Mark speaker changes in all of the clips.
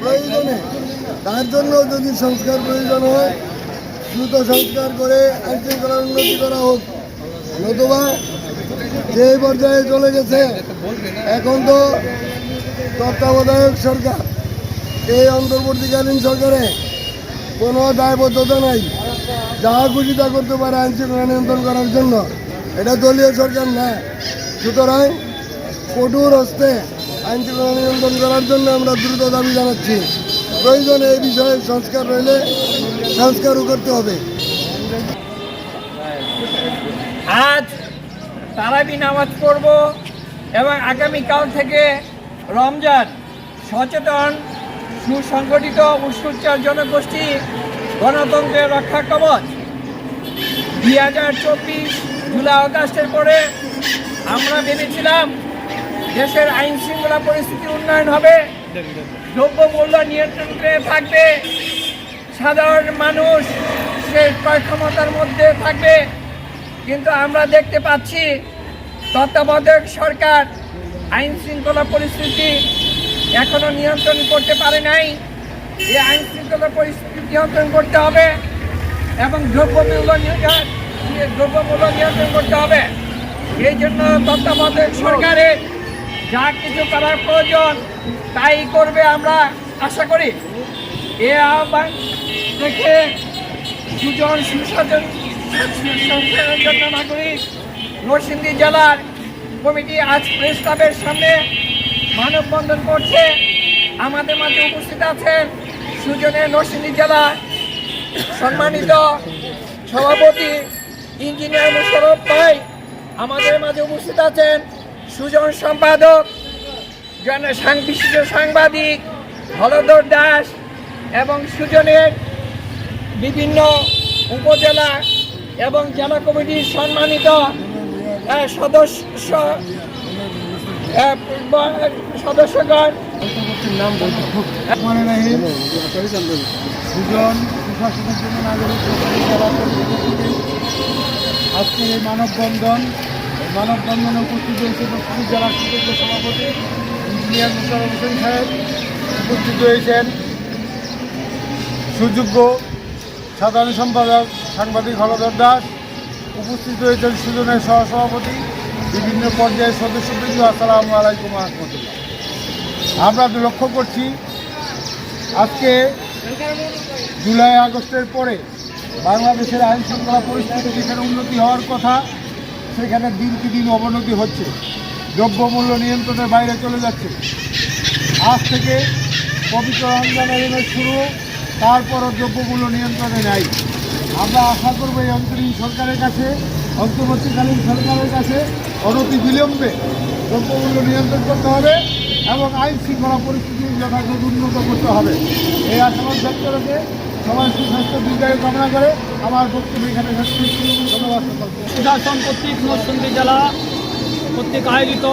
Speaker 1: প্রয়োজনে। তার জন্য যদি সংস্কার প্রয়োজন হয়, দ্রুত সংস্কার করে আইন শৃঙ্খলার উন্নতি করা হোক। নতুবা যে পর্যায়ে চলে গেছে, এখন তো তত্ত্বাবধায়ক সরকার। এই অন্তর্বর্তীকালীন সরকারে কোনো দায়বদ্ধতা নাই। যা খুশি তা করতে পারে আইন শৃঙ্খলা নিয়ন্ত্রণ করার জন্য। এটা দলীয় সরকার না। সুতরাং কঠোর হস্তে আইন নিয়ন্ত্রণ করার জন্য আমরা দ্রুত দাবি জানাচ্ছি। প্রয়োজনে এই বিষয়ে সংস্কার রইলে সংস্কারও করতে হবে।
Speaker 2: আজ তারাবি নামাজ পড়ব এবং আগামীকাল থেকে রমজান সচেতন, সুসংগঠিত উৎসুচার জনগোষ্ঠী গণতন্ত্রের রক্ষা কবচ। দুই হাজার চব্বিশ জুলাই আগস্টের পরে আমরা ভেবেছিলাম দেশের আইন শৃঙ্খলা পরিস্থিতি উন্নয়ন হবে। দ্রব্য দ্রব্যমূল্য নিয়ন্ত্রণে থাকবে। সাধারণ মানুষ সে ক্ষমতার মধ্যে থাকবে। কিন্তু আমরা দেখতে পাচ্ছি, তত্ত্বাবধায়ক সরকার আইন শৃঙ্খলা পরিস্থিতি এখনও নিয়ন্ত্রণ করতে পারে নাই। এই আইন শৃঙ্খলা পরিস্থিতি নিয়ন্ত্রণ করতে হবে এবং দ্রব্যমূল্য দ্রব্যমূল্য নিয়ন্ত্রণ করতে হবে। এই জন্য তত্ত্বাবধায়ক সরকারের যা কিছু করার প্রয়োজন, তাই করবে আমরা আশা করি। এ আহ্বান দেখে সুজন সুশাসন নাগরিক নরসিংদী জেলার কমিটি আজ প্রেস ক্লাবের সামনে মানববন্ধন করছে। আমাদের মাঝে উপস্থিত আছেন সুজনের নরসিংদী জেলার সম্মানিত সভাপতি ইঞ্জিনিয়ার মুশারফ ভাই। আমাদের মাঝে উপস্থিত আছেন সুজন সম্পাদক বিশিষ্ট সাংবাদিক হলধর দাস এবং সুজনের বিভিন্ন উপজেলা এবং জেলা কমিটির সম্মানিত সদস্য সদস্যগণ।
Speaker 1: নাগরিক আজকের এই মানববন্ধন মানববন্ধনে উপস্থিত হয়েছে বক্তব্য জেলা সুযোগ্য সভাপতি ইঞ্জিনিয়ার মুশারফ হোসেন সাহেব উপস্থিত হয়েছেন। সুযোগ্য সাধারণ সম্পাদক সাংবাদিক হলধর দাস উপস্থিত হয়েছেন সুজনের সহসভাপতি, বিভিন্ন পর্যায়ের সদস্যবৃন্দ, আসসালামু আলাইকুম রহমতুল্লাহ আমরা লক্ষ্য করছি, আজকে জুলাই আগস্টের পরে বাংলাদেশের আইন শৃঙ্খলা পরিস্থিতি যেখানে উন্নতি হওয়ার কথা সেখানে দিনকে দিন অবনতি হচ্ছে। দ্রব্যমূল্য নিয়ন্ত্রণের বাইরে চলে যাচ্ছে। আজ থেকে পবিত্র রমজানের শুরু, তারপরও দ্রব্যমূল্য নিয়ন্ত্রণে নাই। আমরা আশা করব এই অন্তরীণ সরকারের কাছে, অন্তর্বর্তীকালীন সরকারের কাছে অনতি বিলম্বে দ্রব্যমূল্য নিয়ন্ত্রণ করতে হবে এবং আইন শৃঙ্খলা পরিস্থিতি যথাযথ উন্নত করতে হবে। এই আশাবাদ ব্যক্ত সুস্বাস্থ্য, দীর্ঘায়ু কামনা করে আমার বক্তব্য এখানে ধন্যবাদ
Speaker 3: জেলা কর্তৃক আয়োজিত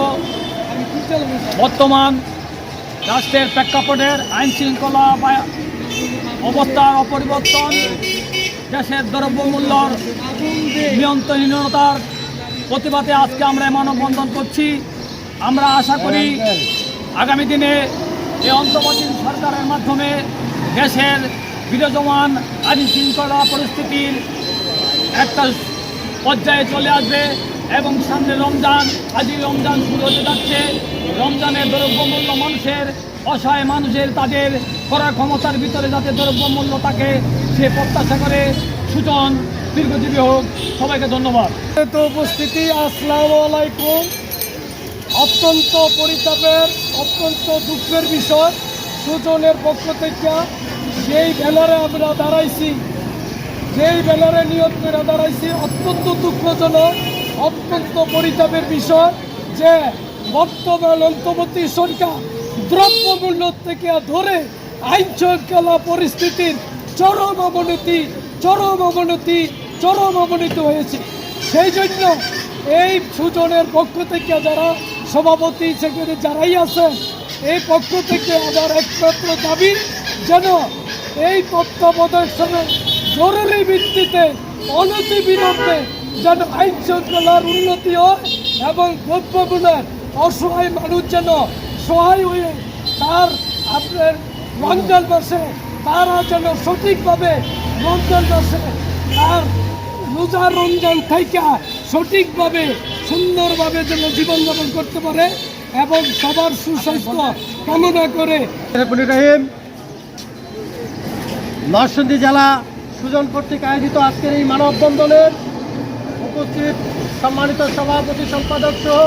Speaker 3: বর্তমান রাষ্ট্রের প্রেক্ষাপটের আইন শৃঙ্খলা অবস্থার অপরিবর্তন, দেশের দ্রব্যমূল্যর নিয়ন্ত্রণহীনতার প্রতিবাদে আজকে আমরা মানববন্ধন করছি। আমরা আশা করি আগামী দিনে এই অন্তর্বর্তী সরকারের মাধ্যমে দেশের বিরাজমান আইন শৃঙ্খলা পরিস্থিতির একটা পর্যায়ে চলে আসবে এবং সামনে রমজান, আজই রমজান শুরু হতে যাচ্ছে। রমজানের দ্রব্যমূল্য মানুষের, অসহায় মানুষের, তাদের করার ক্ষমতার ভিতরে যাতে দ্রব্যমূল্য থাকে, সে প্রত্যাশা করে সুজন দীর্ঘজীবী হোক। সবাইকে ধন্যবাদ।
Speaker 4: উপস্থিতি, আসসালামু আলাইকুম। অত্যন্ত পরিতাপের, অত্যন্ত দুঃখের বিষয়। সুজনের পক্ষ থেকে যেই ব্যানারে আমরা দাঁড়াইছি, যেই ব্যানারে নিয়োগ করে দাঁড়াইছি, অত্যন্ত দুঃখজনক, অত্যন্ত পরিতাপের বিষয় যে বর্তমান অন্তর্বর্তী সরকার দ্রব্যমূল্য থেকে ধরে আইন শৃঙ্খলা পরিস্থিতির চরম অবনতি চরম অবনতি চরম অবনতি হয়েছে। সেই জন্য এই সুজনের পক্ষ থেকে যারা সভাপতি সেখানে যারাই আছেন এই পক্ষ থেকে আমার একমাত্র দাবি যেন এই তত্ত্বাবধায়ক জরুরি ভিত্তিতে অনতি বিলম্বে যেন আইন শৃঙ্খলার উন্নতি হয় এবং দ্রব্যগুণের অসহায় মানুষ যেন সহায় হয়ে তার আপনার রমজান মাসে তারা যেন সঠিকভাবে রমজান মাসে তার রোজা রমজান থেকে সঠিকভাবে, সুন্দরভাবে যেন জীবনযাপন করতে পারে। এবং সবার সুস্বাস্থ্য কামনা করে।
Speaker 5: নরসিংদী জেলা সুজন কর্তৃক আয়োজিত আজকের এই মানববন্ধনের উপস্থিত সম্মানিত সভাপতি সম্পাদক সহ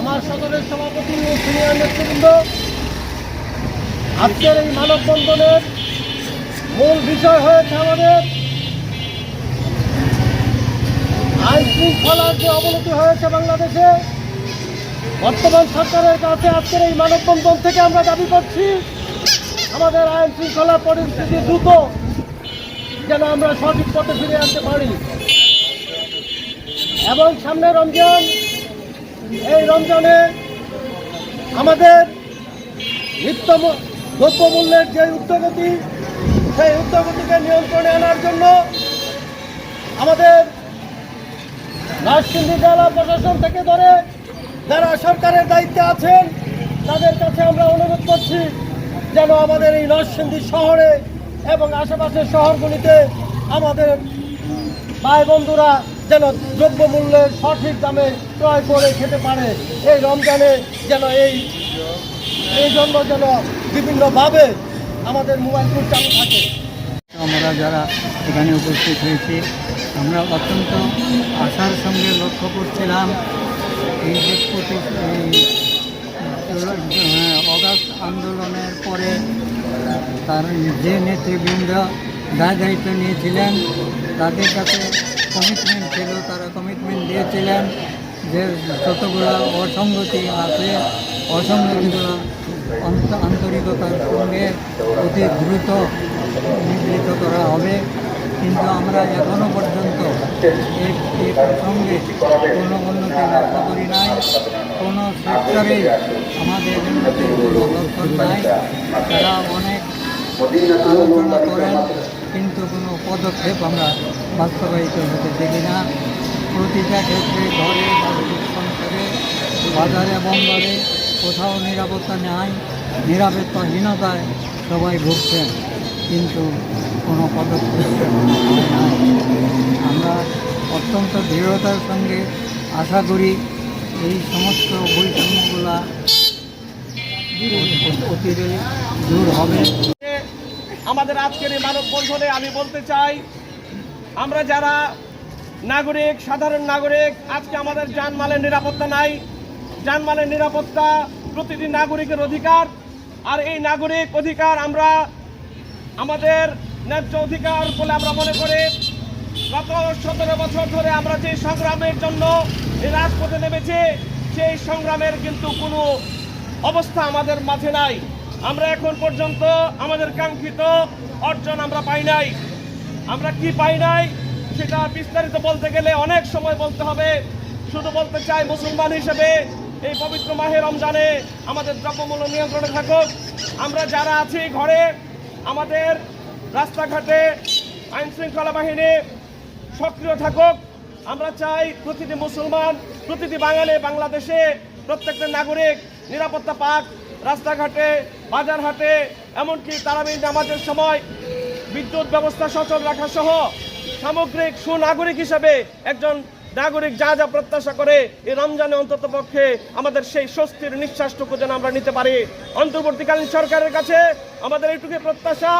Speaker 5: আমার সদরের সভাপতি ও সিনিয়র নেতৃবৃন্দ, আজকের এই মানববন্ধনের মূল বিষয় হয়েছে আমাদের আইন শৃঙ্খলার যে অবনতি হয়েছে বাংলাদেশে। বর্তমান সরকারের কাছে আজকের এই মানববন্ধন থেকে আমরা দাবি করছি, আমাদের আইন শৃঙ্খলা পরিস্থিতি দ্রুত যেন আমরা সঠিক পথে ফিরে আনতে পারি। এবং সামনে রমজান, এই রমজানে আমাদের নিত্য দ্রব্যমূল্যের যে উদ্যোগতি সেই উদ্যোগতিকে নিয়ন্ত্রণে আনার জন্য আমাদের নরসিংদী জেলা প্রশাসন থেকে ধরে যারা সরকারের দায়িত্বে আছেন, তাদের কাছে আমরা অনুরোধ করছি যেন আমাদের এই নরসিংদী শহরে এবং আশেপাশের শহরগুলিতে আমাদের ভাই বন্ধুরা যেন দ্রব্যমূল্যের সঠিক দামে ক্রয় করে খেতে পারে। এই রমজানে যেন এই এই জন্য যেন বিভিন্নভাবে আমাদের মোবাইল ফোন চালু থাকে।
Speaker 6: আমরা যারা এখানে উপস্থিত হয়েছি, আমরা অত্যন্ত আশার সঙ্গে লক্ষ্য করছিলাম অগাস্ট আন্দোলনের পরে তার যে নেতৃবৃন্দ দায় দায়িত্ব নিয়েছিলেন, তাদের কাছে কমিটমেন্ট ছিল, তারা কমিটমেন্ট দিয়েছিলেন যে যতগুলো অসঙ্গতি আছে, অসঙ্গতিগুলো আন্তরিকতার সঙ্গে অতি দ্রুত নিবৃত করা হবে। কিন্তু আমরা এখনও পর্যন্ত এই কোনো উন্নতি লক্ষ্য করি নাই। কোনো আমাদের উন্নতির কোনো নাই। তারা অনেক করেন, কিন্তু কোনো পদক্ষেপ আমরা বাস্তবায়িত হতে দেখি না। প্রতিটা ক্ষেত্রে ঘরে সংসারে বাজারে, বন্দরে কোথাও নিরাপত্তা নেয় নিরাপত্তাহীনতায় সবাই ভুগছেন। কিন্তু কোনো পদক্ষেপ আমরা অত্যন্ত দৃঢ়তার সঙ্গে আশা করি এই সমস্ত বৈষম্যগুলা অতিরে দূর হবে।
Speaker 5: আমাদের আজকের এই মানববন্ধনে আমি বলতে চাই, আমরা যারা নাগরিক, সাধারণ নাগরিক, আজকে আমাদের জানমালের নিরাপত্তা নাই। জানমালের নিরাপত্তা প্রতিটি নাগরিকের অধিকার, আর এই নাগরিক অধিকার আমরা আমাদের ন্যায্য অধিকার বলে আমরা মনে করি। গত সতেরো বছর ধরে আমরা যে সংগ্রামের জন্য রাজপথে নেমেছি, সেই সংগ্রামের কিন্তু কোনো অবস্থা আমাদের মাঝে নাই। আমরা এখন পর্যন্ত আমাদের কাঙ্ক্ষিত অর্জন আমরা পাই নাই। আমরা কি পাই নাই, সেটা বিস্তারিত বলতে গেলে অনেক সময় বলতে হবে। শুধু বলতে চাই মুসলমান হিসেবে এই পবিত্র মাহে রমজানে আমাদের দ্রব্যমূল্য নিয়ন্ত্রণে থাকুক। আমরা যারা আছি ঘরে আমাদের রাস্তাঘাটে আইন শৃঙ্খলা বাহিনী সক্রিয় থাকুক। আমরা চাই প্রতিটি মুসলমান, প্রতিটি বাঙালি বাংলাদেশে প্রত্যেকটা নাগরিক নিরাপত্তা পাক। রাস্তাঘাটে বাজার হাটে এমনকি তারাবির নামাজের সময় বিদ্যুৎ ব্যবস্থা সচল রাখা সহ সামগ্রিক সুনাগরিক হিসেবে একজন নাগরিক যা যা প্রত্যাশা করে এই রমজানে অন্তত পক্ষে আমাদের সেই স্বস্তির নিঃশ্বাসটুকু যেন আমরা নিতে পারি। অন্তর্বর্তীকালীন সরকারের কাছে আমাদের এইটুকু প্রত্যাশা।